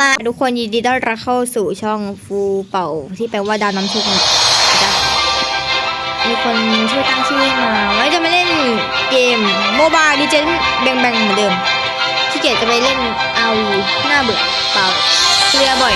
มาทุกคนยินดีต้อนรับเข้าสู่ช่องฟูเป่าที่แปลว่าดาวน้ำทุกนะจ๊ะมีคนช่วยตั้งชื่อมาไว้จะมาเล่นเกมโมบายดิเจนแบงแบงเหมือนเดิมขี้เกียจจะไปเล่นเอาหน้าเบื่อเปล่าเคลียบ่อย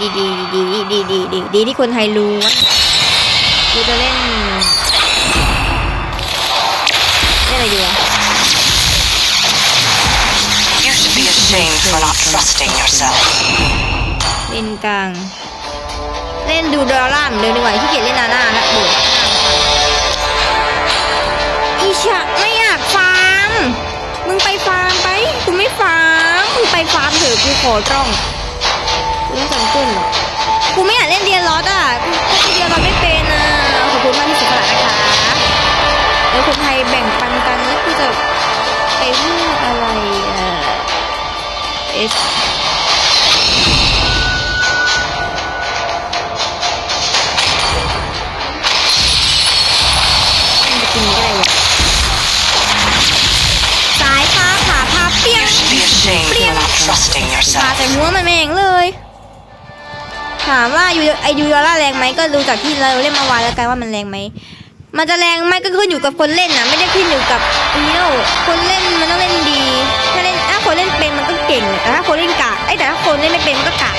ดีดีดีดีดีดีดีที่คนไทยรู้ว่ากูจะเล่นเล่นอะไรดีวะ You should be ashamed for not trusting yourself เล่นกลาง เล่นดูดอลล่าเหมือนเดิมดีกว่าขี้เกียจเล่นนาน่าละบุ๋อีชะไม่อยากฟาร์ม มึงไปฟาร์มไป กูไม่ฟาร์ม มึงไปฟาร์มเถอะกูขอร้อง จำกุ้นหรอกกูไม่อยากเล่นเดียร์ลอสอะกูกูเดียร์ลอสไม่เป็นอะขอบคุณมากที่เสียสละนะคะเดี๋ยวคนไทยแบ่งปันกันแล้วกูจะไปพูดอะไรเอ่อเอสมันจะกินได้วะสายฟ้าผ่าพาเปี้ยง You should be ashamed for not trusting ผ่า yourself. ใส่หัวมันแม่งเลยถามว่ายูไอยูดอล่าแรงไหมก็ดูจากที่เราเล่นมาวานแล้วกันว่ามันแรงไหมมันจะแรงไหมก็ขึ้นอยู่กับคนเล่นนะไม่ได้ขึ้นอยู่กับฮีโร่คนเล่นมันต้องเล่นดี ถ้าเล่นถ้าคนเล่นเป็นมันก็เก่งแต่ถ้าคนเล่นกากไอแต่ถ้าคนเล่นไม่เป็นมันก็กาก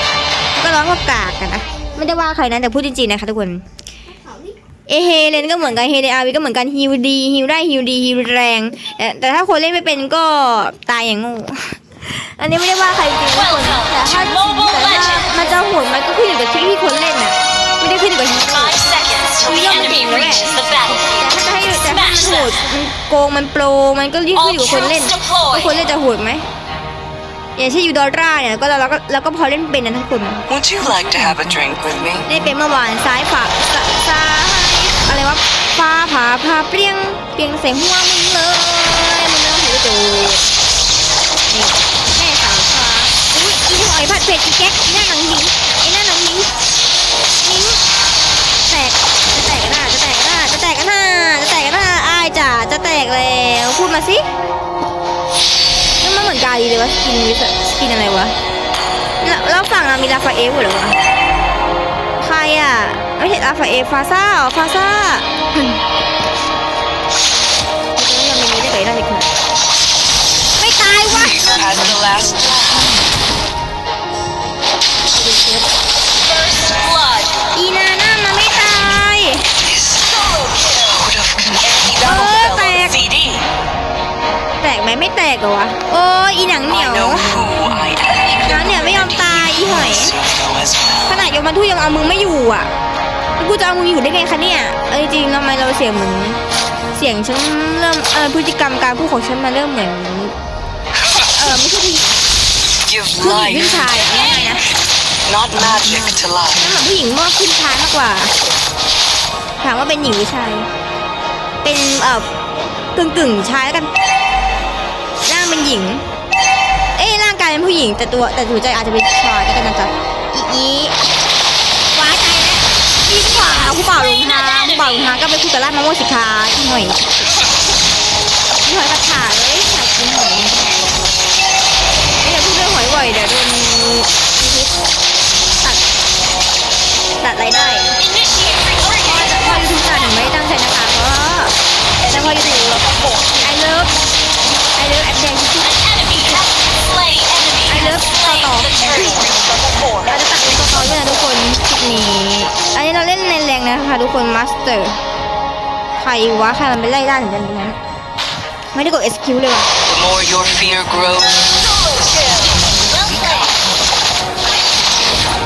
ก็ร้องว่ากากกันนะไม่ได้ว่าใครนะแต่พูดจริงๆนะคะทุกคนเอเฮเลนก็เหมือนกันเฮเดอาวีก็เหมือนกันฮิวดีฮิวได้ฮิวดีฮิวแรง แต่ถ้าคนเล่นไม่เป็นก็ตายอย่างงูอันนี้ไม่ได้ว่าใครจริงทุกคนแต่ ดมันโกงมันโปรมันก็ยิ่งขึ้นอยู่กับคนเล่นว่าคนเล่นจะโหดไหมอย่างเช่นยูดอร่าเนี่ยก็เราเราก็เราก็พอเล่นเป็นนะทุกคน Would you like to have a drink with me? ได้เป็นเมื่อวานซ้ายฝาซซ้ายอะไรวะฟ้าผ่าผ่าเปรี้ยงเปรี้ยงเสียงหัวมึงเลยมึงไม่ต้องถือตูนี่แม่สาวฟ้าอุ้ยอีหอยผัดเผ็ดอีแก๊กอีหน้าหนังหญิงไอ้หน้าหนัง มาสินี่มันเหมือนกาลีเลยวะสกินวิสสกินอะไรวะแล้วฝั่งเรามีลาฟาเอฟเหรอวะใครอะไม่ใช่อาฟาเอฟฟาซ่าฟาซ่ายังมีได้เลยน่าจะคือไม่ตายวะ แตกไหมไม่แตกเหรอวะ โอ้ยอีหนังเหนี I ยว know who I am. หนังเหนียวไม่ยอมตายอีหอย Soon know as well. ขนาดยมทูตยังเอามึงไม่อยู่อะแล้วกูจะเอามึงอยู่ได้ไงคะเนี่ย เออจริงๆทำไมเราเสียงเหมือนเสียงฉันเริ่มเออพฤติกรรมการพูดของฉันมันเริ่มเหมือน เออไม่ใช่ผู้หญิง Give ผู้หญิงขึ้น life, ชายอะง่ายๆนะ not magic to life. นั่นเหมือนผู้หญิงมากขึ้นชายมากกว่า ถามว่าเป็นหญิงหรือชาย เป็นเอ่อกึ่งกึ่งๆชายแล้วกันร่างเป็น หญิง เอ้ยร่างกายเป็นผู้หญิง แต่ตัวแต่หัวใจอาจจะเป็นชายก็ได้นะจ๊ะอีอีว้ายตายแล้วอีขวาผู้บ่าวลงทางผู้บ่าวลงทางก็ไปคุยกับร่างมะม่วงสิคะอีหน่อยอีหอยกระถาเลยอยากกินหอยไม่อยากพูดเรื่องหอยบ่อยเดี๋ยวโดนตัดตัดรายได้พ่อ retreat. จะพ่อยูทูบตัดหนูไม่ได้ตั้งใจนะคะเพราะแต่พ่อยูทูบ ไอเลิฟต่อต่อเราจเป็นต่อต่อเนี่ยทุกคนคลินี้ อันนี้เราเล่นในแรงนะคะทุกคนมาสเตอร์ใครวะใครมันไปไล่ได้ถึงกันนั้นไม่ได้กด SQ เลยว่ะ The more your fear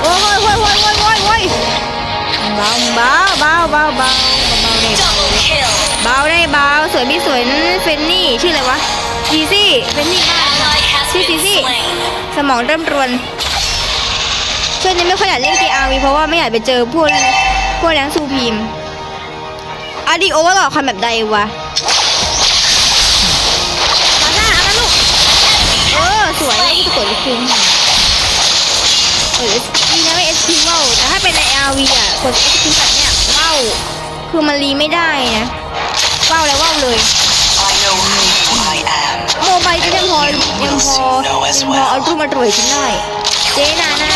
โอ้ยโอ้ยโอ้ยโอ้ยโอ้ยโอ้ยโอ้าเบาเบาเบาบาเบาบาเาได้บ้าสวยพี่สวยเฟนนี่ชื่ออะไรวะ จีซี่เฟนนี่บ้านชื่อจีซี่สมองเริ่มรวนช่วงนี้ไม่ค่อยอยากเล่น KRV เพราะว่าไม่อยากไปเจอพวกพวกแรงซูพีมอะดีโอเวอร์หลอกคันแบบใดวะมาหน้าเอามาลูกเออสวยเลยที่กดคุ้มเออดีนะไม่ SP ว้าวแต่ถ้าเป็นใน RV อะกด SP แบบเนี้ยว้าวคือมันรีไม่ได้นะว้าวแล้วว้าวเลย I know who I am. โมบายก็ยังพอยังพอยังพอเอารูปมาตรวจฉันได้เจ๊นานา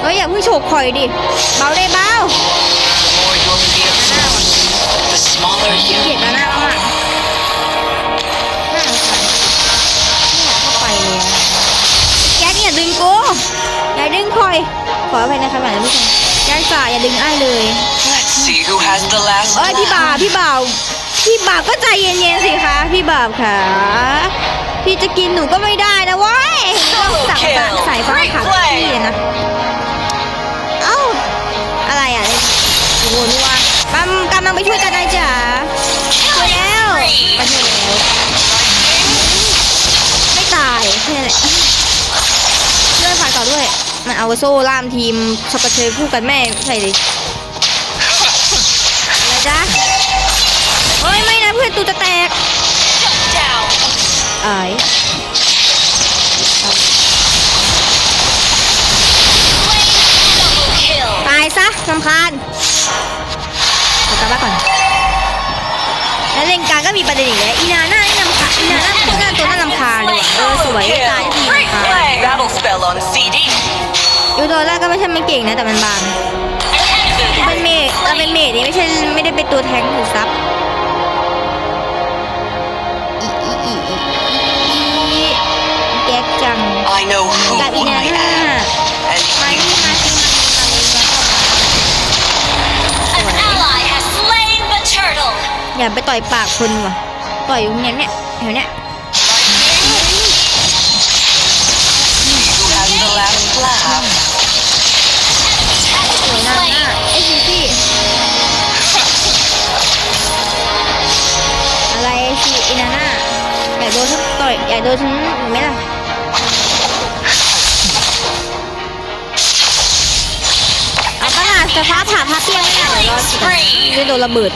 เฮ้ยอย่าเพิ่งโฉกข่อยดิ เบาได้เบา The more your fear grows, the smaller เกลีย you ดนานาเอาอะน่ารำคาญไม่อยากเข้าไปเลยอะแก๊กอย่าดึงกูอย่าดึงข่อย ขออภัยนะคะหลายผู้ชมแก๊กจ่าอย่าดึงอ้ายเลย Let's see who has the last เอ้ยพี่บ่าว laugh. พี่บ่าวพี่บ่าวก็ใจเย็นๆสิคะพี่บ่าวค่ะ พี่จะกินหนูก็ไม่ได้นะเว้ยต้องสั่งสายฟ้าผ่าพี่อะนะ เอ้า อะไรอะโอ้โหนัวปั๊มกำลังไปช่วยกันนะจ๋าช่วยแล้วไปช่วยแล้วไม่ตายแค่นั้นแหละเลื่อนผ่านต่อด้วยมันเอาโซ่ล่ามทีมสปาเชยคู่กันแม่ใส่เลย อายตายซะสำคาญขอกลับบ้านก่อน แล้วเลนกลางก็มีประเด็นอีกแล้วอีนาน่านี่ลำคาญอีนาน่าตัวน่าตัวน่าลำคาญเลยว่ะเออสวยไม่ตายทีลำคาญ Battle spell on CD. ยูโดล่าก็ไม่ใช่ไม่เก่งนะ แต่มันบางเป็นเมดเราเป็นเมดนี่ไม่ใช่ไม่ได้เป็นตัวแทงค์หรือซับ I know who กับอีนา I น่า am. มา And นี่ you มาสิมานี่มานี่มา An ally has slain the turtle. อย่าไปต่อยปากคนว่ะ ต่อยอยู่เนี้ยเนี่ยแถวเนี้ย who has the last laugh. สวยหน้าหน้าไอ้ซีซี่อะไรซีอีนาน่าอย่าโดนฉันต่อยอย่าโดนฉันไหมล่ะ เอาปะล่ฟ้าผ่าพาเปี้ยงไม่ได้เดี๋ยวรอสิจะโดนระเบิด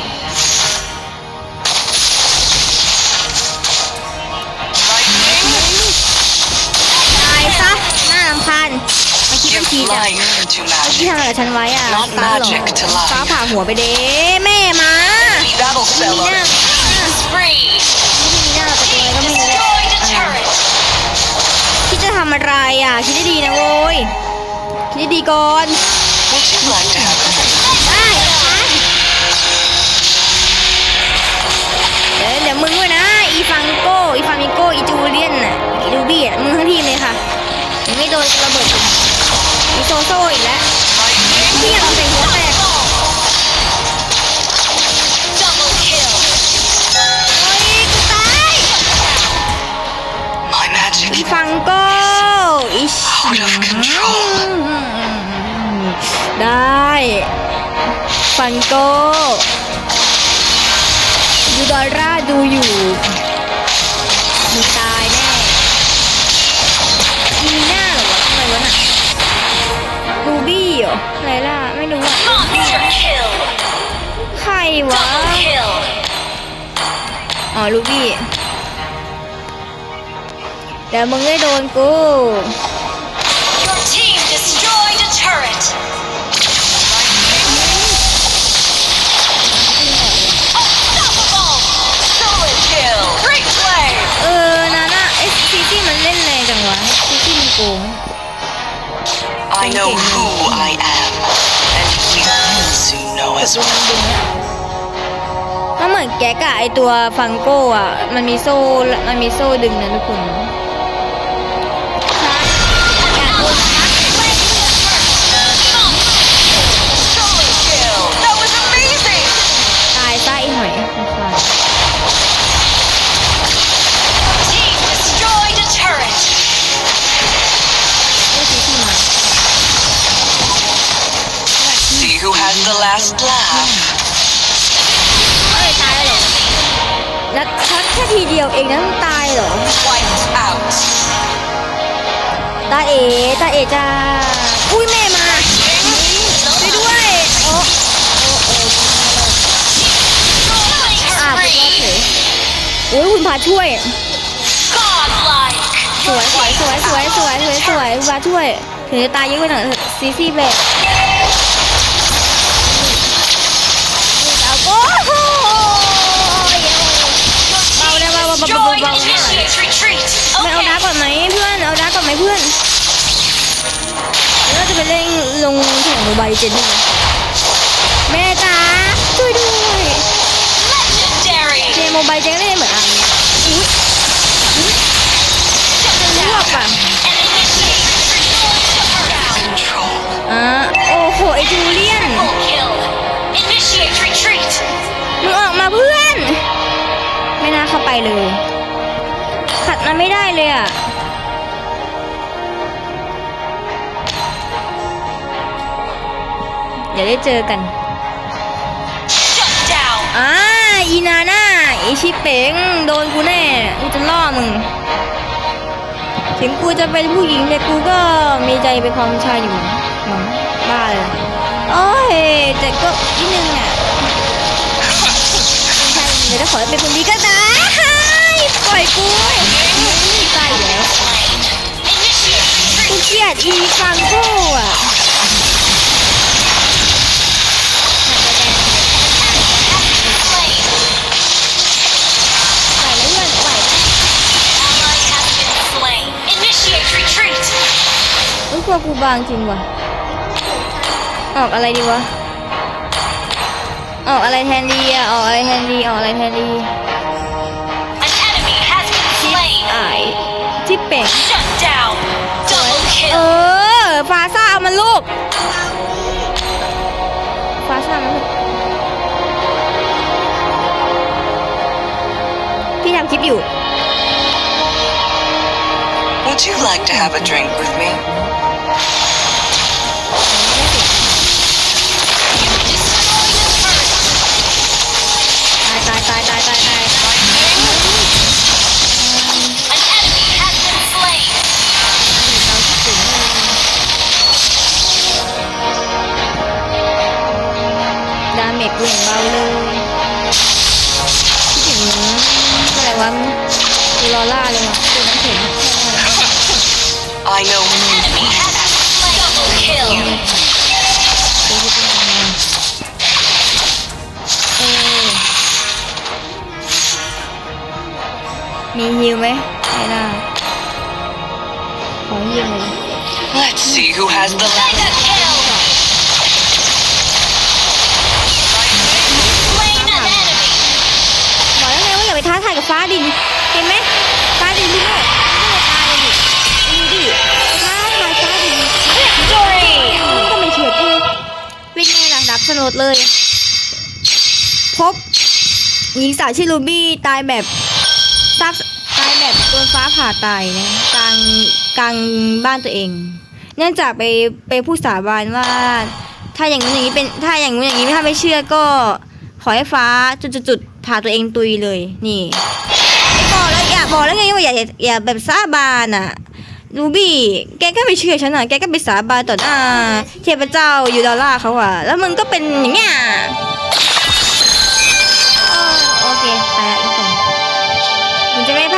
ตายซะน่ารำคาญมาคิดเป็น Give ทีจ้ะ life to ที่ magic. ทำอะไรกับฉันไว้อะ Not ฟ้าหรอ magic to life. ฟ้าผ่าหัวไปเด้แม่มา Battle มี spell หน้า on Spree. มีหน้าแต่ตัวอะไรก็ไม่รู้ Destroyed a อะไร turret. คิดจะทำอะไรอะ คิดได้ดีนะโว้ย คิดได้ดีก่อน ฟังโก้อีชได้ ฟังโก้ยูดอร่าดูอยู่มีตายแน่อีมีหน้าเหรอวะทำไมวะน่ะรูบี้เหรออะไรล่ะ ไม่รู้อะใครวะ อ๋อรูบี้ เดี๋ยวมึงได้โดนกู Your team destroyed a turret. Unstoppable. Solid kill. Great play. เออนาน่าเอสซีซี่มันเล่นแรงจังวะซีซี่มันโกง I know who I am. And you will soon know as ตัว well. มันดึงอะมันเหมือนแก๊กอะไอตัวฟังโก้อะมันมีโซ่ มันมีโซ่ดึงนะทุกคน องนะมึงตายเหรอ ตาเอตาเอจ้า อุ้ยแม่มาไปด้วยโอ้โอ้โอ้ Killing อ่าไปรอดเฉยโอ้ยคุณพาช่วย สวยสวยสวยสวยสวยสวยสวยคุณพาช่วยถึงจะตายเยอะกว่าหน่อยซีซี่เบรกเอาโอ้โหเบาได้เบา เบาเบาเบา Destroyed. เบา Initiate retreat. ไม่เอาดา Okay. ก่อนไหมเพื่อน เอาดาก่อนไหมเพื่อนเราจะไปเล่นลงแข่งโมบายเจนนี่แม่จ๋าช่วยด้วย Legendary. เจโมบายเจนเล่นเหมือนอันอุ้ย Shut ลว down. กอะ And initiate retreat. Control. อ่าโอ้โหไอจูเลียน Full kill. Initiate retreat. มึงออกมาเพื่อน ไม่น่าเข้าไปเลยขัด มันไม่ได้เลยอะ เดี๋ยวได้เจอกัน Shut down. อ่าอีนาน่าอีชิเป๋งโดนกูแน่กูจะล่อมึง ถึงกูจะเป็นผู้หญิงแต่กูก็มีใจเป็นความชายอยู่มั้งบ้าเลยล่ะโอ้ยแต่ก็นิดนึงอะใช่เดี๋ยวถ้าขอให้เป็นคนดีก็ได้ ปล่อยกูตายแล้วกูเกลียดอีฟังโก้อะรู้กลัวกูบางจริงว่ะ ออกอะไรดีวะ ออกอะไรแทนดีอะออกอะไรแทนดี ออกอะไรแทนดี ที่เป่ง Shut down. Double เอ kill. อ ฟาซ่าเอามันลูก ฟาซ่ามันลูก พี่ทำคลิปอยู่ Would you like to have a drink with me? ดูลอล่าเลยว่ะตัวน้ำแข็ง I know Enemy has been slain. Double kill. เออมีฮิวไหมไม่ได้ขอฮิวหน่อย Let's see who has the last. Mega kill. สนดเลย พบ หญิงสาวชื่อลูบี้ตายแบบทราบตายแบบโดนฟ้าผ่าตายนะกลางกลางบ้านตัวเอง เนื่องจากไปไปพูดสาบานว่า ถ้าอย่างนู้นอย่างนี้เป็นถ้าอย่างนู้นอย่างนี้ถ้าไม่เชื่อก็ขอให้ฟ้าจุดๆผ่าตัวเองตุยเลย นี่บอกแล้วอย่าบอกแล้วไงว่าอย่าอย่าอย่าแบบสาบานอะ รูบี้แกก็ไม่เชื่อฉันอะแกก็ไปสาบานต่อหน้าเทพเจ้ายูดอลล่าเขาอะ แล้วมึงก็เป็นอย่างเงี้ยอ้อโอเคไปละทุกคนมันจะไม่ได้ภาพ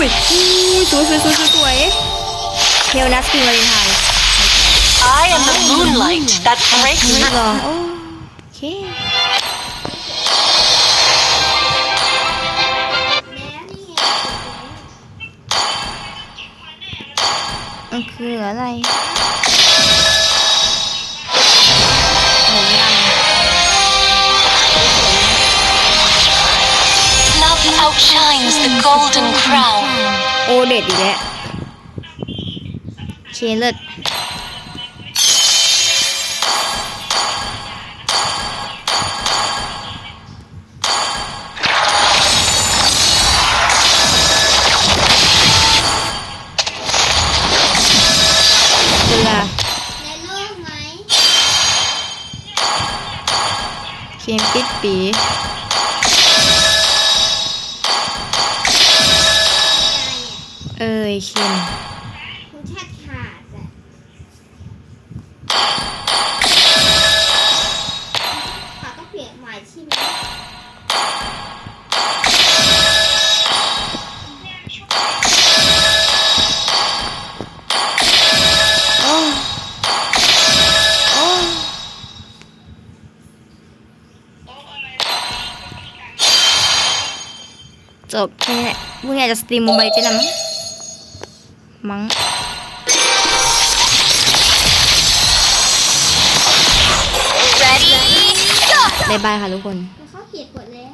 อุ้ยอุ้ยสวยสวยสวยสวยสวยเทลนัสกินวาเลนไทน์ I am the moonlight that breaks ไม่ through. ลองโอเคมันคืออะไรหมูย Love outshines the golden crown. ำโอเด็ดอีกแล้วเคเลิศเกลือเค็มปิดปี บแค่นี้แหละมึงอยากจะสตรีมโมบายเจ๊นะมั้งมั้ง Ready? Go! บายบายค่ะทุกคน แล้วเขาเขียนกดแล้ว